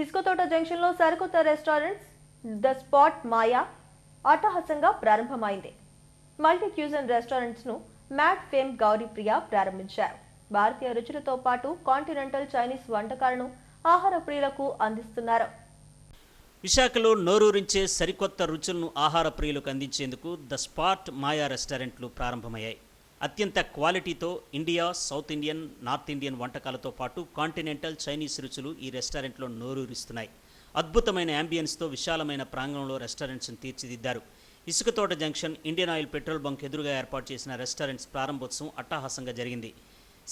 ఇసుకతోట జంక్షన్లో సరికొత్త restaurants the spot Maya అట్టహాసంగా ప్రారంభమైంది. మల్టీ క్యూజన్ రెస్టారెంట్స్ను మ్యాట్ ఫేమ్ గౌరీప్రియ ప్రారంభించారు. భారతీయ రుచులతో పాటు కాంటినెంటల్ చైనీస్ వంటకాలను ఆహార ప్రియులకు అందిస్తున్నారు. విశాఖలో నోరూరించే సరికొత్త రుచులను ఆహార ప్రియులకు అందించేందుకు ద స్పాట్ మాయా రెస్టారెంట్లు ప్రారంభమయ్యాయి. అత్యంత క్వాలిటీతో India south Indian north Indian వంటకాలతో పాటు కాంటినెంటల్ చైనీస్ రుచులు ఈ రెస్టారెంట్లో నోరూరిస్తున్నాయి. అద్భుతమైన యాంబియన్స్తో విశాలమైన ప్రాంగణంలో రెస్టారెంట్స్ను తీర్చిదిద్దారు. Isukathota junction Indian oil petrol bunk ఎదురుగా ఏర్పాటు చేసిన రెస్టారెంట్స్ ప్రారంభోత్సవం అట్టహాసంగా జరిగింది.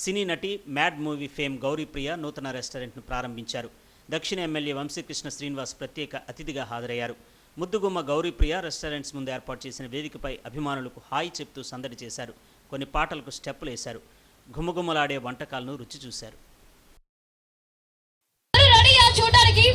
సినీ నటి మ్యాడ్ మూవీ ఫేమ్ గౌరీప్రియ నూతన రెస్టారెంట్ను ప్రారంభించారు. దక్షిణ ఎమ్మెల్యే వంశీకృష్ణ శ్రీనివాస్ ప్రత్యేక అతిథిగా హాజరయ్యారు. ముద్దుగుమ్మ గౌరీప్రియ రెస్టారెంట్స్ ముందు ఏర్పాటు చేసిన వేదికపై అభిమానులకు హాయ్ చెప్తూ సందడి చేశారు. కొన్ని పాటలకు స్టెప్పులు వేశారు. ఘుమఘుమలాడే వంటకాలను రుచి చూశారు. చూడడానికి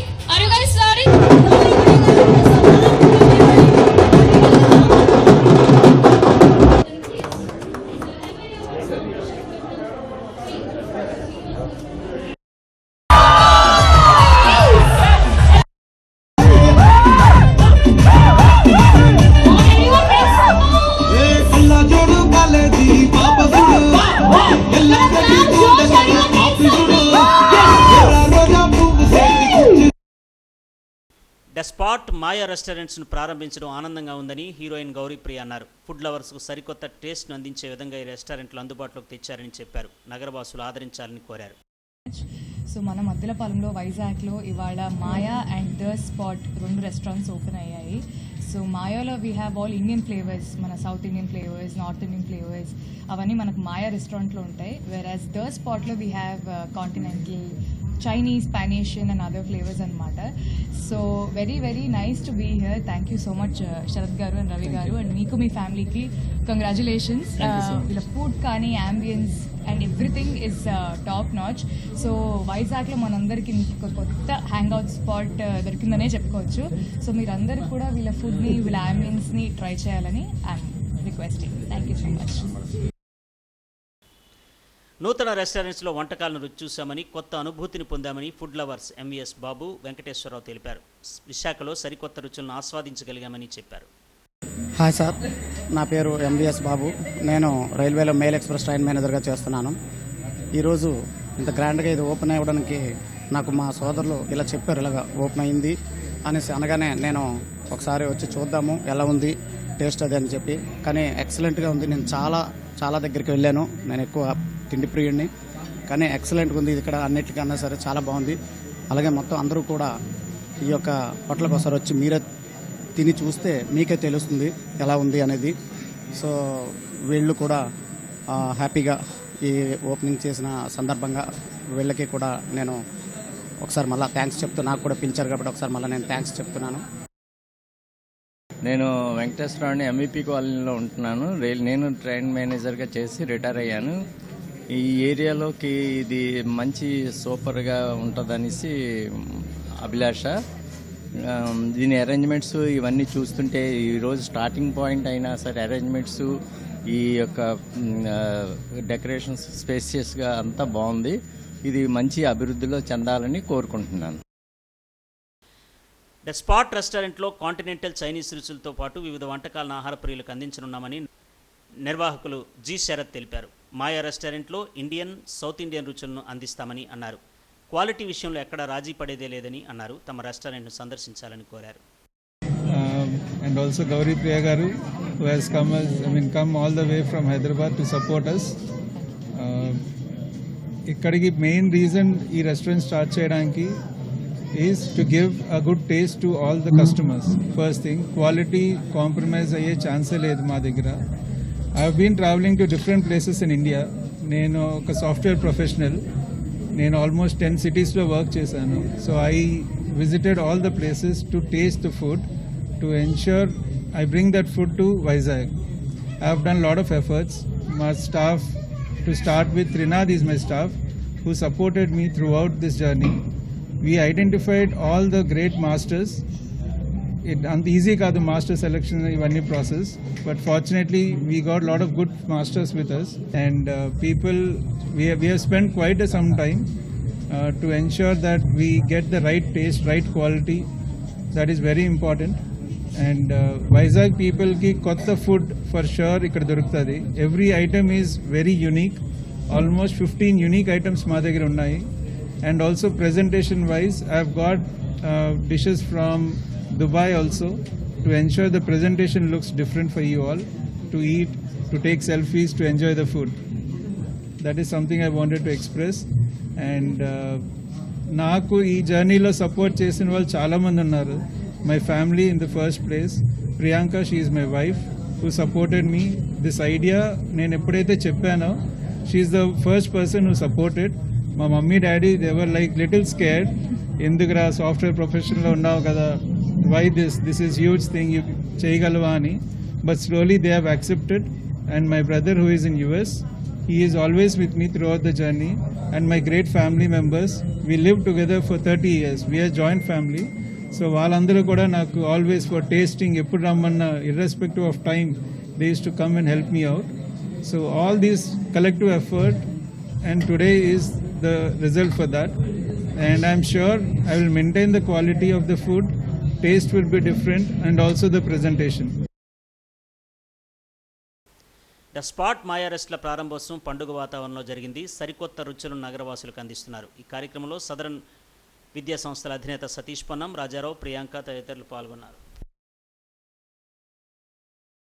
ద స్పాట్ మాయా రెస్టారెంట్స్ను ప్రారంభించడం ఆనందంగా ఉందని హీరోయిన్ గౌరీప్రియ అన్నారు. ఫుడ్ లవర్స్కు సరికొత్త టేస్ట్ను అందించే విధంగా ఈ రెస్టారెంట్లు అందుబాటులోకి తెచ్చారని చెప్పారు. నగరవాసులు ఆదరించాలని కోరారు. సో మన మధ్యలపాలెంలో వైజాగ్లో ఇవాళ మాయా అండ్ ద స్పాట్ రెండు రెస్టారెంట్స్ ఓపెన్ అయ్యాయి. So మాయాలో we have all Indian flavours మన south Indian flavours north Indian flavours అవన్నీ మనకు మాయా రెస్టారెంట్లో ఉంటాయి. వేర్ యాజ్ ద స్పాట్లో we have continental Chinese Spanish and other flavours అనమాట so very very nice to be here thank you so much Sharath garu and Ravi గారు. And మీకు మీ ఫ్యామిలీకి కంగ్రాచులేషన్స్ వీళ్ళ ఫుడ్ కానీ ambience and everything is top notch so వైజాగ్లో మనందరికీ ఒక కొత్త హ్యాంగ్ అవుట్ స్పాట్ దొరికిందనే చెప్పుకోవచ్చు. సో మీరందరూ కూడా వీళ్ళ ఫుడ్ని వీళ్ళ అంబియన్స్ని ట్రై చేయాలని I'm requesting thank you so much నూతన రెస్టారెంట్స్లో వంటకాలను రుచి చూశామని కొత్త అనుభూతిని పొందామని food lovers MVS Babu Venkateswararao తెలిపారు. విశాఖలో సరికొత్త రుచులను ఆస్వాదించగలిగామని చెప్పారు. హాయ్ సార్ నా పేరు ఎంవిఎస్ బాబు. నేను రైల్వేలో మెయిల్ ఎక్స్ప్రెస్ ట్రైన్ మేనేజర్గా చేస్తున్నాను. ఈరోజు ఇంత గ్రాండ్గా ఇది ఓపెన్ అవ్వడానికి నాకు మా సోదరులు ఇలా చెప్పారు ఇలాగ ఓపెన్ అయింది అనేసి అనగానే నేను ఒకసారి వచ్చి చూద్దాము ఎలా ఉంది టేస్ట్ అది అని చెప్పి. కానీ ఎక్సలెంట్గా ఉంది. నేను చాలా చాలా దగ్గరికి వెళ్ళాను. నేను ఎక్కువ తిండి ప్రియుడిని కానీ ఎక్సలెంట్గా ఉంది. ఇక్కడ అన్నిటికన్నా సరే చాలా బాగుంది. అలాగే మొత్తం అందరూ కూడా ఈ యొక్క హోటల్కి ఒకసారి వచ్చి మీరే తిని చూస్తే మీకే తెలుస్తుంది ఎలా ఉంది అనేది. సో వీళ్ళు కూడా హ్యాపీగా ఈ ఓపెనింగ్ చేసిన సందర్భంగా వీళ్ళకి కూడా నేను ఒకసారి మళ్ళీ థ్యాంక్స్ చెప్తూ నాకు కూడా పిలిచారు కాబట్టి ఒకసారి మళ్ళీ నేను థ్యాంక్స్ చెప్తున్నాను. నేను వెంకటేశ్వరరావుని ఎంఈపీ కాలనీలో ఉంటున్నాను. రైల్ నేను ట్రైన్ మేనేజర్గా చేసి రిటైర్ అయ్యాను. ఈ ఏరియాలోకి ఇది మంచి సూపర్గా ఉంటుందనేసి అభిలాష. దీని అరేంజ్మెంట్స్ ఇవన్నీ చూస్తుంటే ఈరోజు స్టార్టింగ్ పాయింట్ అయినా సరే అరేంజ్మెంట్స్ ఈ యొక్క డెకరేషన్స్ స్పేసియస్గా అంతా బాగుంది. ఇది మంచి అభివృద్ధిలో చెందాలని కోరుకుంటున్నాను. ద స్పాట్ రెస్టారెంట్లో కాంటినెంటల్ చైనీస్ రుచులతో పాటు వివిధ వంటకాలను ఆహార ప్రియులకు అందించనున్నామని నిర్వాహకులు జి. శరత్ తెలిపారు. మాయా రెస్టారెంట్లో ఇండియన్ సౌత్ ఇండియన్ రుచులను అందిస్తామని అన్నారు. క్వాలిటీ విషయంలో ఎక్కడా రాజీ పడేదే లేదని అన్నారు. తమ రెస్టారెంట్ను సందర్శించాలని కోరారు. And and also Gauri Priya Garu, who has come, as, I mean, come all the way from Hyderabad to support us. Um, ఇక్కడికి మెయిన్ రీజన్ ఈ రెస్టారెంట్ స్టార్ట్ చేయడానికి is to give a good taste to all the customers first thing quality compromise అయ్యే ఛాన్సే లేదు మా దగ్గర. I been travelling to different places in India నేను ఒక సాఫ్ట్వేర్ ప్రొఫెషనల్ నేను ఆల్మోస్ట్ టెన్ సిటీస్లో వర్క్ చేశాను. So I visited all the places to taste the food to ensure I bring that food to Vizag I have done a lot of efforts. My staff, to start with, Trinad is my staff, who supported me throughout this journey. We identified all the great masters. It అంత easy కాదు master selection ఇవన్నీ process but fortunately we got lot of good masters with us and people we we have spend quite some time uh, to ensure that we get the right taste, right quality. That is very important. And Vizag పీపుల్కి కొత్త food for sure ఇక్కడ దొరుకుతుంది every item is very unique almost fifteen unique items మా దగ్గర ఉన్నాయి and also presentation wise I have got dishes from Dubai also to ensure the presentation looks different for you all to eat to take selfies to enjoy the food that is something I wanted to express and నాకు ఈ జర్నీలో support చేసిన వాళ్ళు చాలామంది ఉన్నారు. My family in the first place Priyanka she my wife who supported me this idea నేను ఎప్పుడైతే చెప్పానో she the first person who supported మా మమ్మీ డాడీ దేవర్ లైక్ లిటిల్ స్కేర్ ఎందుకురా సాఫ్ట్వేర్ ప్రొఫెషన్లో ఉన్నావు కదా why this this is huge thing you చేయగలవా అని but slowly they have accepted and my brother who is in US he is always with me throughout the journey, and my great family members. We lived together for 30 years. We are joint family. So వాళ్ళందరూ కూడా నాకు always for tasting ఎప్పుడు రమ్మన్న irrespective of time they is to come and help me out so all these collective effort and today is the result for that and I'm sure I will maintain the quality of the food taste will be different and also the presentation the spot Maya రెస్ట్ల ప్రారంభోత్సవం పండుగ వాతావరణంలో జరిగింది సరికొత్త రుచులను నగరవాసులకు అందిస్తున్నారు ఈ కార్యక్రమంలో southern విద్యా సంస్థల అధినేత సతీష్ పొన్నం రాజారావు ప్రియాంక తదితరులు పాల్గొన్నారు.